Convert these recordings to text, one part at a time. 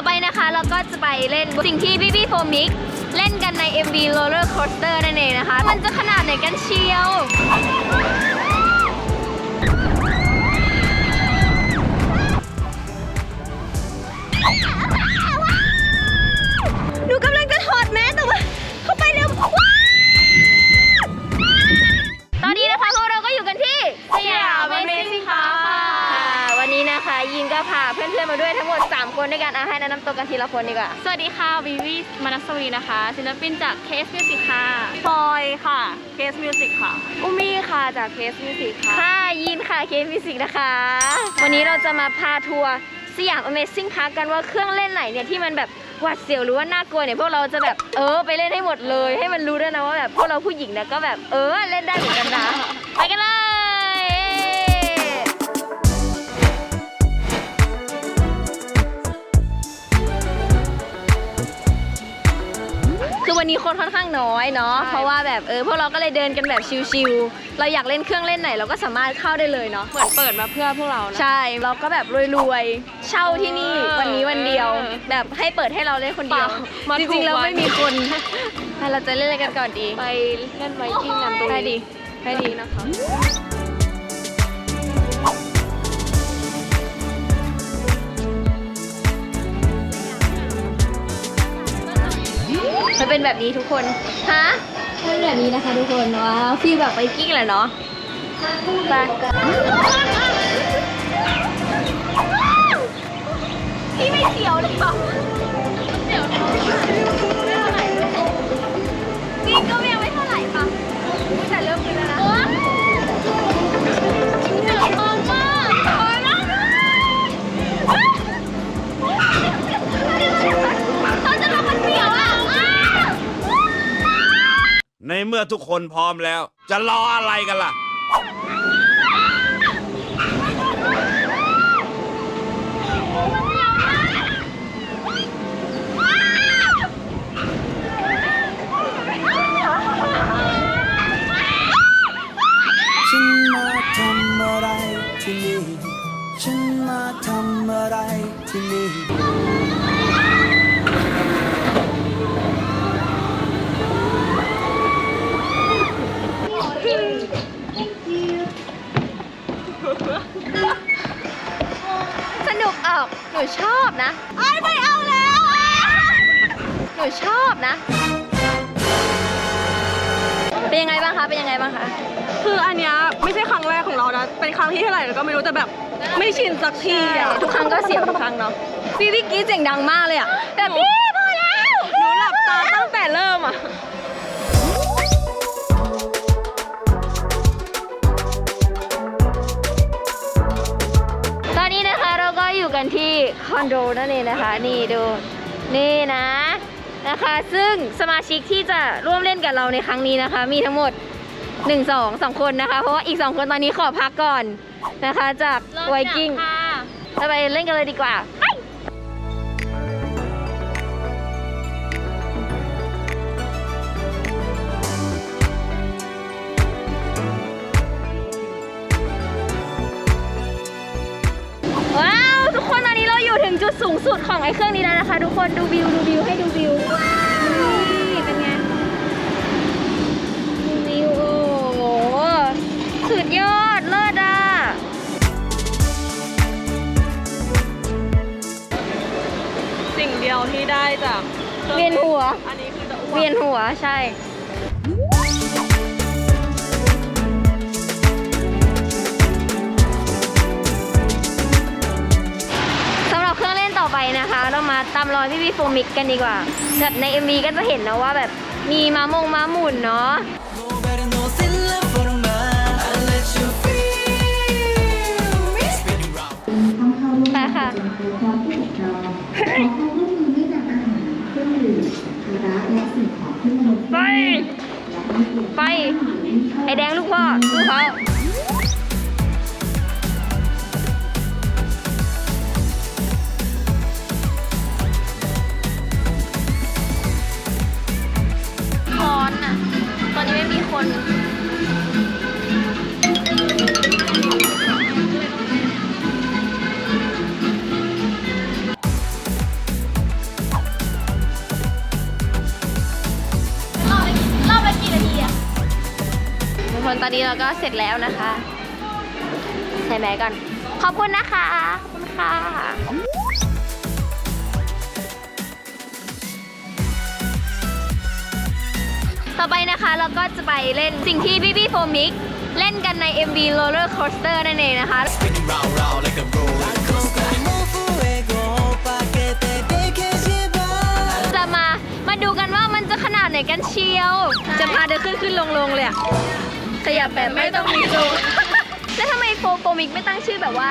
อไปนะคะเราก็จะไปเล่นสิ่งที่พี่พี่โฟมิกเล่นกันใน MV Roller Coaster นั่นเองนะคะ มันจะขนาดไหนกันเชียวหนูกำลังจะถอดแมสแต่ว่าเข้าไปเร็ว นะคะยินก็พาเพื่อนๆมาด้วยทั้งหมด 3 คนด้วยกันเอาให้แนะนำตัวกันทีละคนดีกว่า สวัสดีค่ะวิวีมนัสวีนะคะ ศิลปินจากเคสมิวสิกค่ะพลอยค่ะเคสมิวสิกค่ะ อุมี่ค่ะจากเคสมิวสิกค่ะค่ะยินค่ะเคสมิวสิกนะคะ วันนี้เราจะมาพาทัวร์สยาม Amazing Park กันว่าเครื่องเล่นไหนเนี่ยที่มันแบบหวาดเสียวหรือว่าน่ากลัวเนี่ยพวกเราจะแบบเออไปเล่นให้หมดเลย ให้มันรู้ด้วยนะว่าแบบพวกเราผู้หญิงเนี่ยก็แบบเออเล่นได้เหมือนกันนะไปกันเลย วันนี้คนค่อนข้างน้อยเนาะใช่เพราะว่าแบบเออพวกเราก็เลยเดินกันแบบชิลๆเราอยากเล่นเครื่องเล่นไหนเราก็สามารถเข้าได้เลยเนาะเหมือนเปิดมาเพื่อพวกเรานะ ใช่เราก็แบบรวยๆเช่าที่นี่เออวันนี้วันเดียวเออแบบให้เปิดให้เราเล่นคนเดียวเปล่ามาจถูริงกๆแล้ววัน ไม่มีคนไปเราจะเล่นอะไรกันก่อนดีไปเล่นไวกิ้งกันตรงไปนี้ดิไปดินะคะ มันเป็นแบบนี้ทุกคน ฮะมันเป็นแบบนี้นะคะทุกคนว้าวฟีลแบบไปกิ้งแหละเนาะไปพี่ไม่เสียวเลยเหรอเสียวจริงก็ยังไม่เท่าไหร่ค่ะอุ๊ยแต่เริ่มกินแล้วนะ ในเมื่อทุกคนพร้อมแล้ว จะรออะไรกันล่ะ ฉันมาทำอะไรที่นี่ ฉันมาทำอะไรที่นี่ นูชอบนะไอ้ไม่เอาแล้วอะหนูชอบนะ เป็นยังไงบ้างคะเป็นยังไงบ้างคะคืออันเนี้ยไม่ใช่ครั้งแรกของเรานะ เป็นครั้งที่เท่าไหร่เราก็ไม่รู้แต่แบบ ไม่ชินสักทีอะทุกครั้งก็เสียวทุกครั้งเนาะพี่พี่กรีดเสียงดังมากเลยอะแบบพี่พอแล้วหนูหลับตาตั้งแต่เริ่มอะ ก็อยู่กันที่คอนโดนั่นเองนะคะ นี่ดู นี่นะนะคะ ซึ่งสมาชิกที่จะร่วมเล่นกับเราในครั้งนี้นะคะ มีทั้งหมด 1 2 2 คนนะคะ เพราะว่าอีก 2 คนตอนนี้ขอพักก่อนนะคะ จากไวกิ้งเราไปเล่นกันเลยดีกว่า จุดสูงสุดของไอ้เครื่องนี้แล้วนะคะ ทุกคนดูวิวดูวิวให้ดูวิวนี่เป็นไงดูวิวโอ้โหสุดยอดเลิศอะสิ่งเดียวที่ได้จากครื่องเวียนหัว อันนี้คือจะอ้วก เวียนหัวใช่ามรอยพี่พี่โฟมิกกันดีกว่า แบบใน MV ก็จะเห็นนะว่าแบบมีม้ามงม้าหมุนเนาะไปไป ไอแดงลูกพ่อลูกเขา ตอนนี้เราก็เสร็จแล้วนะคะ ใส่แมสก่อน ขอบคุณนะคะ ขอบคุณค่ะต่อไปนะคะเราก็จะไปเล่นสิ่งที่พี่พี่โฟมิกเล่นกันใน MV Roller Coaster นั่นเองนะคะ จะมามาดูกันว่ามันจะขนาดไหนกันเชียว จะพาเดินขึ้นขึ้นลงลงเลยอะ ขยับแบบไม่ต้องมีโซนแล้วทำไมโฟโฟมิกไม่ตั้งชื่อแบบว่า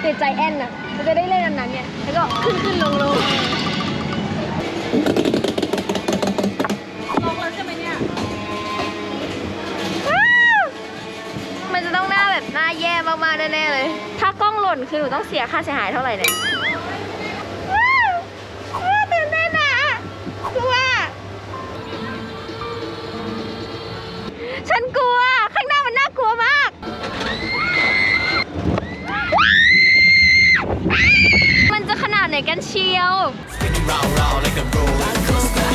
เด็ดใจแอนน่ะมันจะได้เล่นอันนั้นเนี่ยแล้วก็ขึ้นขึ้นลงลงลงแล้วใช่ไหมเนี่ยมันจะต้องหน้าแบบหน้าแย่มากๆแน่ๆเลย ถ้ากล้องหล่นคือหนูต้องเสียค่าเสียหายเท่าไหร่เนี่ยว้าวว้าวตื่นเต้นอะกลัวฉันกลัว เชียวว้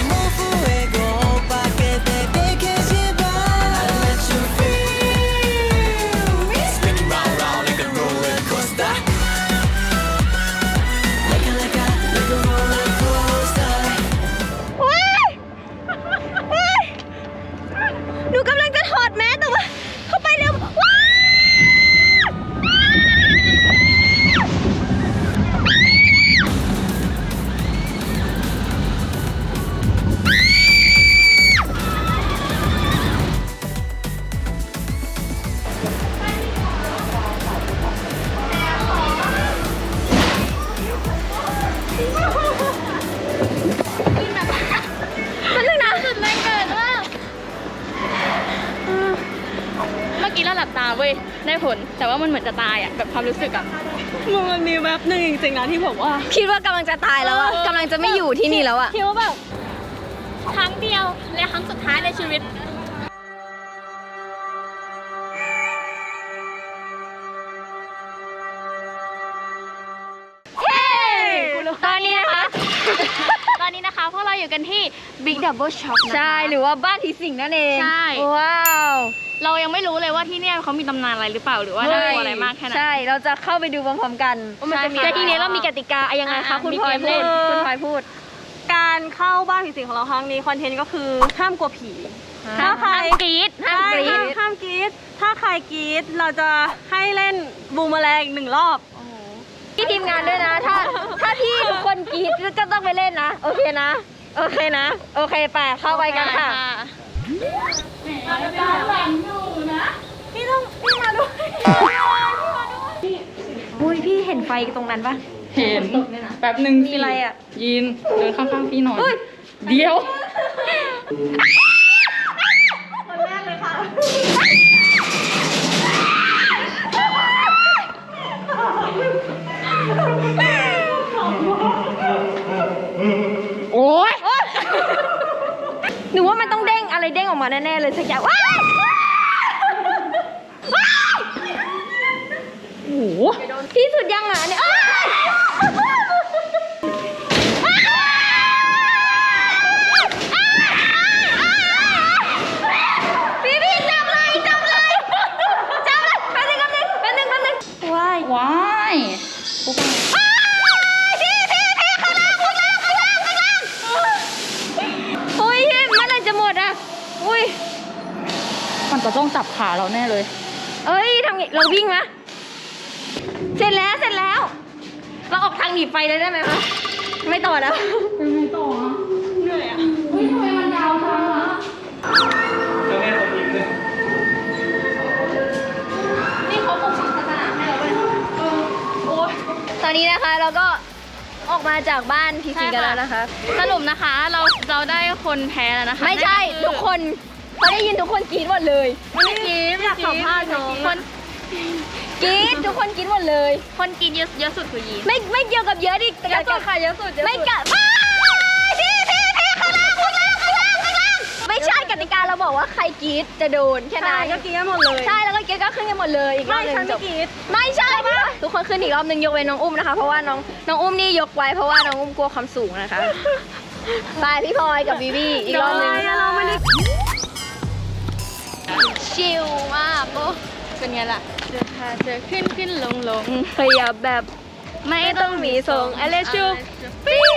ยได้ผล แต่ว่ามันเหมือนจะตายอะแบบความรู้สึกอะมึงมันมีแวบหนึ่งจริงๆนะที่บอกว่า คิดว่ากำลังจะตายแล้วอะเออ กำลังจะไม่อยู่ที่นี่แล้วอะคิดว่าแบบครั้งเดียวและครั้งสุดท้ายในชีวิต อยู่กันที่ Big Double Shop นะคะ ใช่หรือว่าบ้านผีสิงนั่นเองใช่ ว้าว เรายังไม่รู้เลยว่าที่เนี่ยเขามีตำนานอะไรหรือเปล่าหรือว่าน่ากลัวอะไรมากแค่ไหน ใช่เราจะเข้าไปดูพร้อมๆกันว่ามันจะมีใช่แต่ค่ะทีนี้เรามีกติกาอะยังไงคะอะคุณมีพลอยเกมพูเล่ดน คุณพลอยพูด การเข้าบ้านผีสิงของเราครั้งนี้คอนเทนต์ก็คือห้ามกลัวผีห้าถ้ามใครห้ามกรี๊ดห้ามกรี๊ใช่ดห้ามห้ามกรี๊ดถ้าใครกรี๊ดเราจะให้เล่นบูมแมลงหนึ่งรอบ พี่ทีมงานด้วยนะ ถ้าถ้าพี่ทุกคนกรี๊ดก็ต้องไปเล่นนะ โอเคนะ โอเคนะ โอเคไปเข้าไปกันค่ะอุ้ยพี่เห็นไฟตรงนั้นปะเห็นแป๊บหนึ่งมีอะไรอะยินเดินข้างๆพี่หน่อย อุ้ยเดี๋ยวโอะไรเด้งออกมาแน่ๆเลยสักอย่างว้ายว้ายโอ้โหพี่สุดยังอะเนี่ย อุ้ย มันจะต้องจับขาเราแน่เลย เอ้ยทำไงเราวิ่งมะเสร็จแล้วเสร็จแล้ว เราออกทางหนีไฟเลยได้ไหมคะไม่ต่อแล้วนี่เขาปกปักศาสนาให้เราเลยโอ้ยตอนนี้นะคะเราก็ ออกมาจากบ้านพีซีกันแล้วนะคะ สรุปนะคะเราเราได้คนแพ้แล้วนะคะไม่ใช่นั่นอทุกคนเขาได้ยินทุกคนกรี๊ดหมดเลยไม่ได้กินอยากสัมภาษณ์น้องคนกรี๊ดทุกคนกรี๊ดหมดเลย คนกินเยอะเยอะสุดคือยีนไม่ไม่เกี่ยวกับเยอะดิแต่เยอะสุดค่ะเยอะสุดเยอะสุดไม่ เราบอกว่าใครกรี๊ดจะโดนแค่นั้ใช่นก็กรี๊ดกันหมดเลย ใช่แล้วก็เกดก็ขึ้นกันหมดเลยอีกรอไม่บหนึงฉันจไม่บกรี๊ดไม่ใช่ทุกคนขึ้นอีกรอบหนึงยกเว้นน้องอุ้มนะคะเพราะว่าน้องน้องอุ้มนี่ยกไว้เพราะว่าน้องอุ้มกลัวความสูงนะคะไปพี่พลอยกับบีบี้อีกรอบหนึงเราไม่ได้ชิลมากโอ้เป็นไงล่ะเจอค่ะเจอขึ้นขึ้นลงลงขยับแบบไม่ต้องมีทรงอเลชูปิ้ว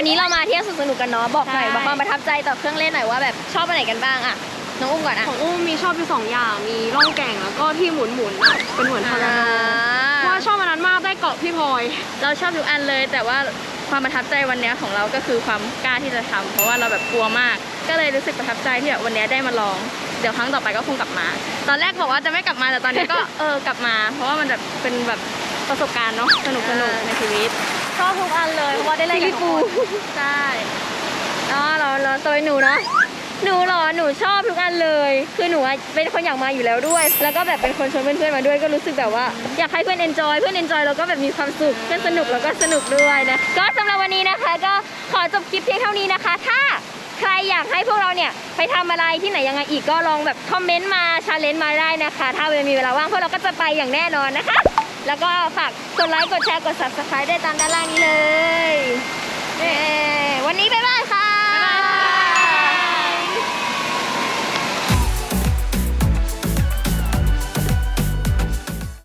วันนี้เรามาเที่ยวสวนสนุกกันเนาะบอกหน่อยบอกความประทับใจต่อเครื่องเล่นหน่อยว่าแบบชอบอันไหนกันบ้างอะน้องอุ้มก่อนอะของอุ้มมีชอบอยู่สองอย่างมีล่องแก่งแล้วก็ที่หมุนหมุนๆอะเป็นเหมือนทอร์นาโดเพราะว่าชอบอันนั้นมากได้เกาะพี่พลอย เราชอบทุกอันเลย แต่ว่าความประทับใจวันเนี้ยของเราก็คือความกล้าที่จะทำเพราะว่าเราแบบกลัวมาก ก็เลยรู้สึกประทับใจที่แบบวันเนี้ยได้มาลอง เดี๋ยวครั้งต่อไปก็คงกลับมา ตอนแรกบอกว่าจะไม่กลับมาแต่ตอนนี้ก็ เออกลับมา เพราะว่ามันแบบเป็นแบบประสบการณ์เนาะสนุกสนุกในชีวิต ชอบทุกอันเลยเพราะว่าได้เล่นกับทุกคนใช่อ๋อเราเราตัวหนูเนาะหนูเหรอหนูชอบทุกอันเลย คือหนูอะเป็นคนอยากมาอยู่แล้วด้วย แล้วก็แบบเป็นคนชวนเพื่อนๆมาด้วยก็รู้สึกแบบว่าอยากให้เพื่อนเอนจอยเพื่อนเอนจอยแล้วก็แบบมีความสุขเพื่อนสนุกแล้วก็สนุกด้วยนะก็สำหรับวันนี้นะคะ ก็ขอจบคลิปเพียงเท่านี้นะคะ ถ้าใครอยากให้พวกเราเนี่ยไปทำอะไรที่ไหนยังไงอีกก็ลองแบบคอมเมนต์มาชาเลนจ์มาได้นะคะ ถ้าเวลามีเวลาว่างพวกเราก็จะไปอย่างแน่นอนนะคะ แล้วก็ฝากกดไลค์ กดแชร์ กด subscribe ได้ตามด้านล่างนี้เลยเวันนี้ไปบ้านค่ะ